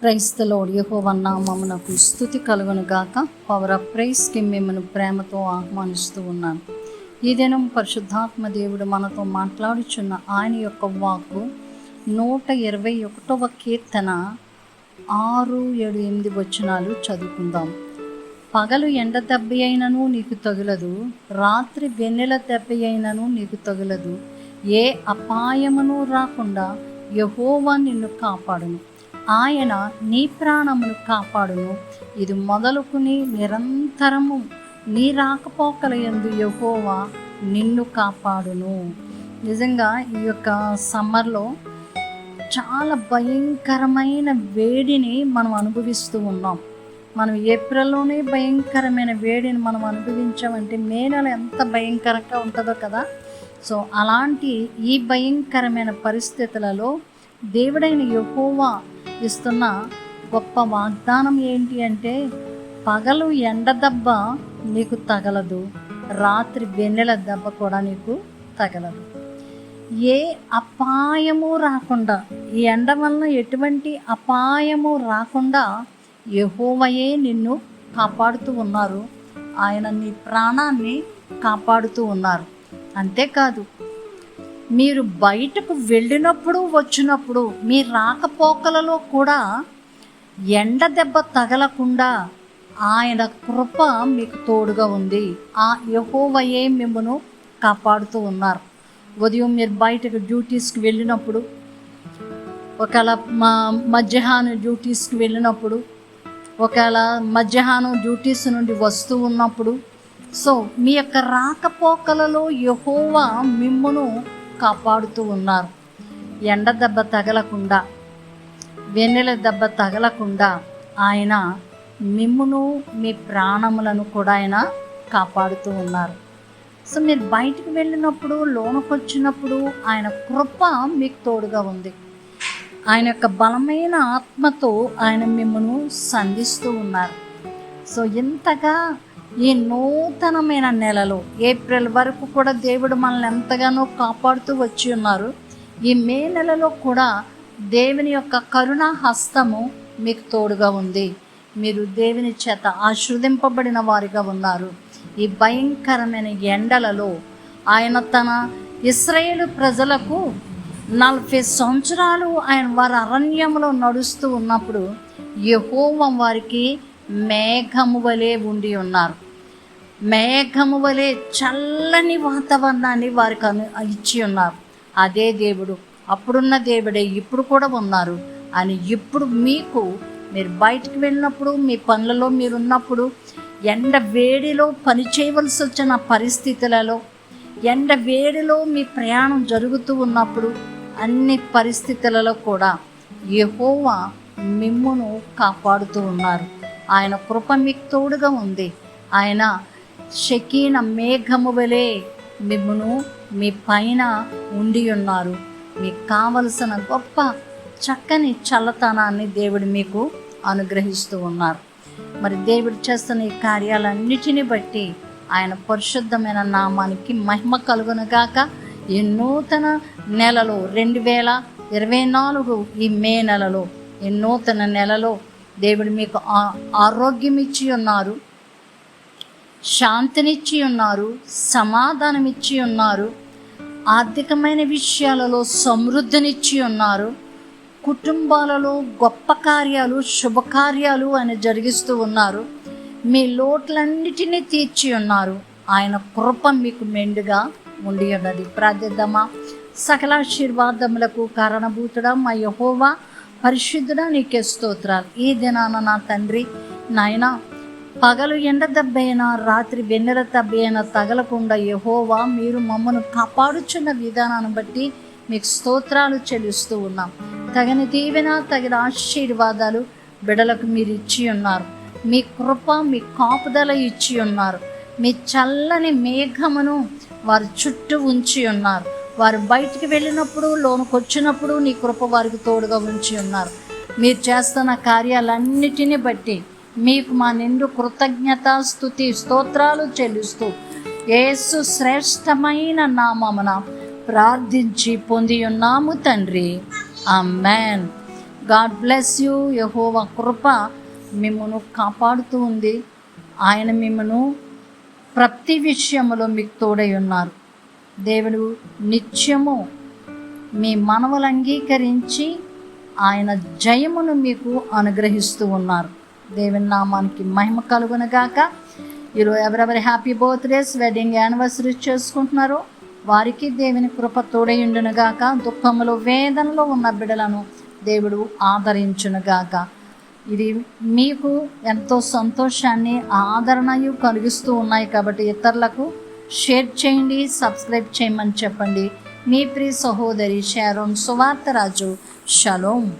క్రైస్తలో యహోవన్నామమునకు స్థుతి కలుగును గాక. పవర్ ఆఫ్ ప్రైస్కి మిమ్మల్ని ప్రేమతో ఆహ్వానిస్తూ ఉన్నాను. ఈ దినం పరిశుద్ధాత్మ దేవుడు మనతో మాట్లాడుచున్న ఆయన యొక్క వాక్కు నూట ఇరవై ఒకటవ కీర్తన ఆరు ఏడు ఎనిమిది వచనాలు చదువుకుందాం. పగలు ఎండ దెబ్బ అయినను నీకు తగులదు రాత్రి వెన్నెల దెబ్బ అయినను నీకు తగులదు. ఏ అపాయమును రాకుండా యహోవా నిన్ను కాపాడును. ఆయన నీ ప్రాణమును కాపాడును. ఇది మొదలుకుని నిరంతరము. నీ రాకపోకల ఎందు యహోవా నిన్ను కాపాడును. నిజంగా ఈ యొక్క సమ్మర్లో చాలా భయంకరమైన వేడిని మనం అనుభవిస్తూ ఉన్నాం. మనం ఏప్రిల్లోనే భయంకరమైన వేడిని మనం అనుభవించామంటే మే నెల ఎంత భయంకరంగా ఉంటుందో కదా. సో అలాంటి ఈ భయంకరమైన పరిస్థితులలో దేవుడైన యహోవా ఇస్తున్న గొప్ప వాగ్దానం ఏంటి అంటే పగలు ఎండ దెబ్బ నీకు తగలదు రాత్రి వెన్నెల దెబ్బ కూడా నీకు తగలదు. ఏ అపాయము రాకుండా ఈ ఎండ వలన ఎటువంటి అపాయము రాకుండా యహోవయే నిన్ను కాపాడుతూ ఉన్నారు. ఆయన నీ ప్రాణాన్ని కాపాడుతూ ఉన్నారు. అంతేకాదు మీరు బయటకు వెళ్ళినప్పుడు వచ్చినప్పుడు మీ రాకపోకలలో కూడా ఎండ దెబ్బ తగలకుండా ఆయన కృప మీకు తోడుగా ఉంది. ఆ యహోవయే మిమ్మను కాపాడుతూ ఉన్నారు. ఉదయం మీరు బయటకు డ్యూటీస్కి వెళ్ళినప్పుడు ఒకవేళ మా మధ్యాహ్నం డ్యూటీస్కి వెళ్ళినప్పుడు ఒకవేళ మధ్యాహ్నం డ్యూటీస్ నుండి వస్తూ ఉన్నప్పుడు సో మీ యొక్క రాకపోకలలో యహోవా మిమ్మును కాపాడుతూ ఉన్నారు. ఎండ దెబ్బ తగలకుండా వెన్నెల దెబ్బ తగలకుండా ఆయన మిమ్మును మీ ప్రాణములను కూడా ఆయన కాపాడుతూ ఉన్నారు. సో మీరు బయటికి వెళ్ళినప్పుడు లోనకు వచ్చినప్పుడు ఆయన కృప మీకు తోడుగా ఉంది. ఆయన యొక్క బలమైన ఆత్మతో ఆయన మిమ్మను సంధిస్తూ ఉన్నారు. సో ఇంతగా ఈ నూతనమైన నెలలో ఏప్రిల్ వరకు కూడా దేవుడు మనల్ని ఎంతగానో కాపాడుతూ వచ్చి ఉన్నారు. ఈ మే నెలలో కూడా దేవుని యొక్క కరుణా హస్తము మీకు తోడుగా ఉంది. మీరు దేవుని చేత ఆశ్రదింపబడిన వారిగా ఉన్నారు. ఈ భయంకరమైన ఎండలలో ఆయన తన ఇస్రాయేలు ప్రజలకు నలభై సంవత్సరాలు ఆయన వారి అరణ్యంలో నడుస్తూ ఉన్నప్పుడు యహోవం వారికి మేఘము వలె ఉండి ఉన్నారు. మేఘము వలె చల్లని వాతావరణాన్ని వారికి అను ఇచ్చి ఉన్నారు. అదే దేవుడు అప్పుడున్న దేవుడే ఇప్పుడు కూడా ఉన్నారు. అని ఇప్పుడు మీకు మీరు బయటికి వెళ్ళినప్పుడు మీ పనులలో మీరున్నప్పుడు ఎండ వేడిలో పని చేయవలసి వచ్చిన పరిస్థితులలో ఎండ వేడిలో మీ ప్రయాణం జరుగుతూ ఉన్నప్పుడు అన్ని పరిస్థితులలో కూడా యహోవా మిమ్మును కాపాడుతూ ఉన్నారు. ఆయన కృప మీకు తోడుగా ఉంది. ఆయన షకీన మేఘము వలె మిమ్మను మీ పైన ఉండి ఉన్నారు. మీకు కావలసిన గొప్ప చక్కని చల్లతనాన్ని దేవుడు మీకు అనుగ్రహిస్తూ ఉన్నారు. మరి దేవుడు చేస్తున్న ఈ కార్యాలన్నిటిని బట్టి ఆయన పరిశుద్ధమైన నామానికి మహిమ కలుగునగాక. ఈ నూతన నెలలో రెండు వేల ఇరవై నాలుగు ఈ మే నెలలో ఈ నూతన నెలలో దేవుడు మీకు ఆ- ఆరోగ్యం ఇచ్చి ఉన్నారు శాంతినిచ్చి ఉన్నారు సమాధానం ఇచ్చి ఉన్నారు ఆర్థికమైన విషయాలలో సమృద్ధినిచ్చి ఉన్నారు కుటుంబాలలో గొప్ప కార్యాలు శుభకార్యాలు ఆయన జరిగిస్తూ ఉన్నారు. మీ లోట్లన్నిటినీ తీర్చి ఉన్నారు ఆయన కృప మీకు మెండుగా ఉండి ఉన్నది ప్రార్థిద్దామా. సకల ఆశీర్వాదములకు కారణభూతుడా మా యహోవా. పరిశుద్ధుడా నీకే స్తోత్రాలు. ఈ దినాన నా తండ్రి నాయనా పగలు ఎండ దెబ్బైనా రాత్రి వెన్నెల దెబ్బైనా తగలకుండా యహోవా మీరు మమ్మను కాపాడుచున్న విధానాన్ని బట్టి మీకు స్తోత్రాలు చెల్లిస్తూ ఉన్నాం. తగిన దీవెన తగిన ఆశీర్వాదాలు బిడలకు మీరు ఇచ్చి ఉన్నారు. మీ కృప మీ కాపుదల ఇచ్చి ఉన్నారు. మీ చల్లని మేఘమును వారి చుట్టూ ఉంచి ఉన్నారు. వారు బయటికి వెళ్ళినప్పుడు లోనుకు వచ్చినప్పుడు నీ కృప వారికి తోడుగా ఉంచి ఉన్నారు. మీరు చేస్తున్న కార్యాలన్నిటిని బట్టి మీకు మా నిండు కృతజ్ఞత స్థుతి స్తోత్రాలు చెల్లిస్తూ ఏసు శ్రేష్టమైన నామమున ప్రార్థించి పొంది ఉన్నాము తండ్రి. Amen God bless you. Jehovah కృప మిమ్మను కాపాడుతూ ఉంది. ఆయన మిమ్మను ప్రతి విషయంలో మీకు తోడై ఉన్నారు. దేవుడు నిత్యము మీ మనవలు అంగీకరించి ఆయన జయమును మీకు అనుగ్రహిస్తూ ఉన్నారు. దేవుని నామానికి మహిమ కలుగునగాక. ఈరోజు ఎవరెవరి హ్యాపీ బర్త్డేస్ వెడ్డింగ్ యానివర్సరీ చేసుకుంటున్నారో వారికి దేవుని కృప తోడయుండునుగాక. దుఃఖములు వేదనలో ఉన్న బిడలను దేవుడు ఆదరించునుగాక. ఇది మీకు ఎంతో సంతోషాన్ని ఆదరణయు కలిగిస్తూ ఉన్నాయి కాబట్టి ఇతరులకు షేర్ చేయండి సబ్స్క్రైబ్ చేయమని చెప్పండి. మీ ప్రియ సహోదరి షారోన్ సువార్తరాజు. షలోం.